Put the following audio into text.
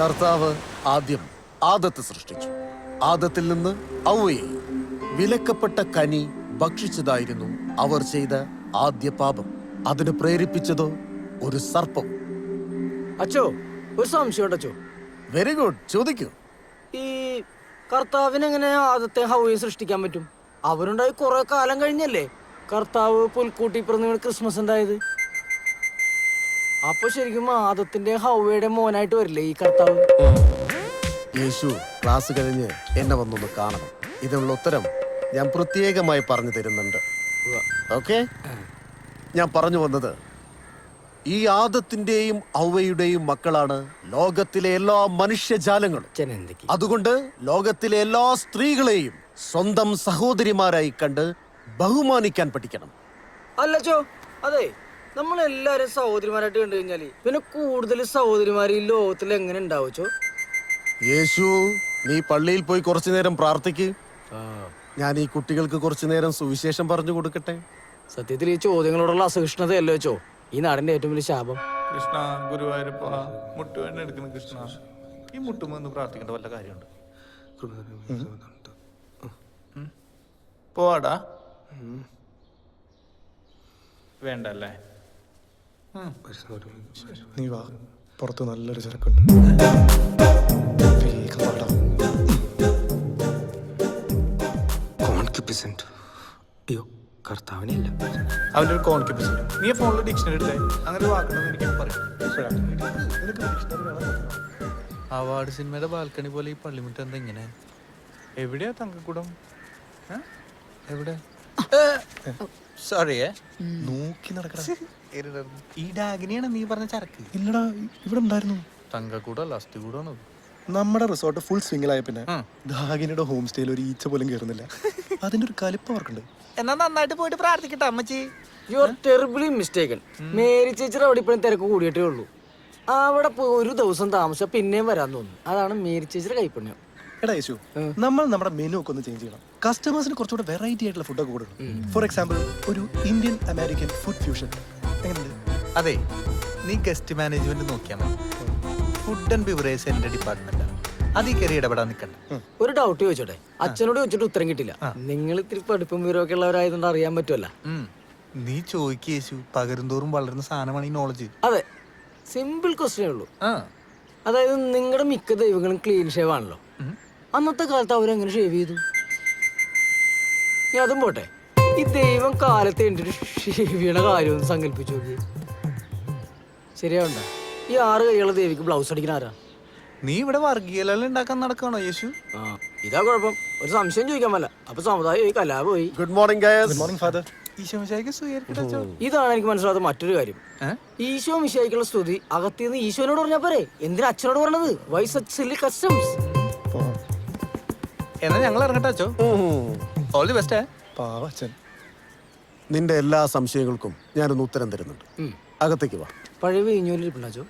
കർത്താവ് ആദ്യം ആദത്ത് സൃഷ്ടിച്ചു. ആദത്തിൽ നിന്ന് ഔവയെ വിലക്കപ്പെട്ട കനി ഭക്ഷിച്ചതായിരുന്നു അവർ ചെയ്ത ആദ്യ പാപം. അതിന് പ്രേരിപ്പിച്ചതോ ഒരു സർപ്പം. അച്ചോ ഒരു സംശയം അച്ചോ. വെരി ഗുഡ് ചോദിക്കൂ. ഈ കർത്താവിന് എങ്ങനെ ആദത്തെ ഹൗയെ സൃഷ്ടിക്കാൻ പറ്റും? അവരുണ്ടായി കുറെ കാലം കഴിഞ്ഞല്ലേ. കർത്താവ് പുൽക്കൂട്ടി പിറന്നു ക്രിസ്മസ് ഉണ്ടായത്. അപ്പൊ ശരിക്കും ആദത്തിന്റെ ഹൗവയുടെ മോനായിട്ട് വരില്ലേ ഈ കർത്താവ്? യേശു ക്ലാസ് കഴിഞ്ഞ് എന്നെ വന്നൊന്ന് കാണണം. ഇതിനുള്ള ഉത്തരം ഞാൻ പ്രത്യേകമായി പറഞ്ഞു തരുന്നുണ്ട്. ഓക്കെ ഞാൻ പറഞ്ഞു വന്നത് ഈ ആദത്തിന്റെയും ഔവയുടെയും മക്കളാണ് ലോകത്തിലെ എല്ലാ മനുഷ്യജാലങ്ങളും. അതുകൊണ്ട് ലോകത്തിലെ എല്ലാ സ്ത്രീകളെയും സ്വന്തം സഹോദരിമാരായി കണ്ട് ബഹുമാനിക്കാൻ പഠിക്കണം. അല്ലച്ചോ അതെ നമ്മളെല്ലാരും സഹോദരിമാരായിട്ട് കണ്ടു കഴിഞ്ഞാൽ പിന്നെ കൂടുതൽ സഹോദരിമാർ ഈ ലോകത്തിൽ എങ്ങനെ ഉണ്ടാവച്ചോ യേശു നീ പള്ളിയിൽ പോയി കുറച്ചു നേരം പ്രാർത്ഥിക്ക്. ഞാൻ ഈ കുട്ടികൾക്ക് കുറച്ചു നേരം സുവിശേഷം പറഞ്ഞു കൊടുക്കട്ടെ. സത്യത്തിൽ ഈ ചോദ്യങ്ങളോടുള്ള അസഹിഷ്ണുതയല്ലോ വെച്ചോ ഈ നാടിന്റെ ഏറ്റവും വലിയ ശാപം. കൃഷ്ണ ഗുരുവായൂരപ്പ മുട്ടുവേദന എടുക്കുന്ന കൃഷ്ണ. ഈ മുട്ടുമെന്ന് പ്രാർത്ഥിക്കേണ്ട വല്ല കാര്യമുണ്ട്. പോവാടാ. വേണ്ടല്ലേ? നീ വാ. പുറത്ത് നല്ലൊരു ചരക്കുണ്ട് അയ്യോ കർത്താവിനെ അല്ല അവന്റെ ഒരു നീ ഫോണിൽ ഡിക്ഷണറി എടുത്തേ. അങ്ങനെ ഒരു വാക്കുണ്ടെന്ന് എനിക്ക് പറയും. അവാർഡ് സിനിമയുടെ ബാൽക്കണി പോലെ ഈ പള്ളിമുറ്റം എന്താ ഇങ്ങനെ? എവിടെയാ തങ്കക്കൂടം? എവിടെ? സോറിയേ നോക്കി നടക്കടാ. ഈ ഡാഗിനിയാണ് നീ പറഞ്ഞ ചരക്ക്. ഇല്ലടാ ഇവിടെ ഉണ്ടായിരുന്നു തങ്കക്കൂടല്ല അസ്ഥികൂടാണ് നമ്മുടെ റിസോർട്ട് ഫുൾ സ്വിംഗിലായ പിന്നെ ഡാഗിനിയുടെ ദാഗിനിയുടെ ഹോം സ്റ്റേയിൽ ഒരു ഈച്ച പോലും കയറുന്നില്ല അതിന്റെ ഒരു കലിപ്പ് അവർക്കുണ്ട്. എന്നാ നന്നായിട്ട് പോയിട്ട് പ്രാർത്ഥിക്കട്ടെ അമ്മച്ചി. You are terribly mistaken Mary ചേച്ചിയുടെ അവിടെ ഇപ്പോഴും തിരക്ക് കൂടിയിട്ടേ ഉള്ളൂ. അവിടെ ഒരു ദിവസം താമസിച്ചാൽ പിന്നെയും വരാൻ തോന്നുന്നു. അതാണ് മേരി ചേച്ചിയുടെ കൈപ്പുണ്യം. എടാ യേശു നമ്മൾ നമ്മുടെ മെനു ഒക്കെ ഒന്ന് ചേഞ്ച് ചെയ്യണം. കസ്റ്റമേഴ്സിന് കുറച്ചുകൂടെ വെറൈറ്റി ആയിട്ടുള്ള ഫുഡ് ഒക്കെ കൊടുക്കണം. ഫോർ എക്സാമ്പിൾ ഒരു ഇന്ത്യൻ അമേരിക്കൻ ഫുഡ് ഫ്യൂഷൻ എങ്ങനെയുണ്ട്? അതെ നീ ഗസ്റ്റ് മാനേജ്മെന്റ് നോക്കിയാൽ മതി. ഫുഡ് ആൻഡ് ബിവറേജ് എന്റെ ഡിപ്പാർട്ട്മെന്റ് അതീ കയറി ഇടപെടാൻ നിൽക്കണ്ട. ഒരു ഡൗട്ട് ചോദിച്ചോട്ടെ? അച്ഛനോട് ചോദിച്ചിട്ട് ഉത്തരം കിട്ടില്ല. നിങ്ങൾ ഇത്തിരി പഠിപ്പും വിവരമൊക്കെ ഉള്ളവരായതുകൊണ്ട് അറിയാൻ പറ്റുമല്ല. നീ ചോദിക്കുക യേശു പകരുന്തോറും വളരുന്ന സാധനമാണ് ഈ നോളജ് അതെ സിമ്പിൾ ക്വസ്റ്റ്യൻ ഉള്ളൂ. ആ. അതായത് നിങ്ങളുടെ മിക്ക ദൈവങ്ങളും ക്ലീൻ ഷേവ് ആണല്ലോ. അന്നത്തെ കാലത്ത് അവരെങ്ങനെ ഷേവ് ചെയ്തു. ഞാൻ അതും പോട്ടെ. ഈ ദൈവം കാലത്ത് എന്റെ ഷേവ് ചെയ്യണ കാര്യം ഒന്ന് സങ്കല്പിച്ചു നോക്കി. ശരിയാവണ്ട. ഈ ആറ് കൈയുള്ള ദേവിക്ക് ബ്ലൗസ് അടിക്കണ ആരാ? നീ ഇവിടെ വർഗീയലെല്ലാം ഉണ്ടാക്കാൻ നടക്കണോ യേശു? ആ ഇതാ കുഴപ്പം. ഒരു സംശയം ചോദിക്കാൻ പറ്റില്ല അപ്പൊ സമുദായം പോയി കലാ പോയി good morning good morning father സ്വീകരിക്കട്ടോ ഇതാണ് എനിക്ക് മനസ്സിലാത്ത മറ്റൊരു കാര്യം. ഈശോ മിശായിക്കുള്ള സ്തുതി അകത്തിന്ന് ഈശോനോട് പറഞ്ഞാ പോരെ? എന്തിനാ അച്ഛനോട് പറഞ്ഞത്? വൈസ് സില്ലി കസ്റ്റംസ് എന്നാ ഞങ്ങൾ ഇറങ്ങട്ടോ ഓൾ ദി ബെസ്റ്റ് പാവ അച്ഛൻ. നിന്റെ എല്ലാ സംശയങ്ങൾക്കും ഞാനൊന്ന് ഉത്തരം തരുന്നുണ്ട്. അകത്തേക്ക് വാ. പഴയ വീഞ്ഞൂലിരിപ്പുണ്ടാച്ചോ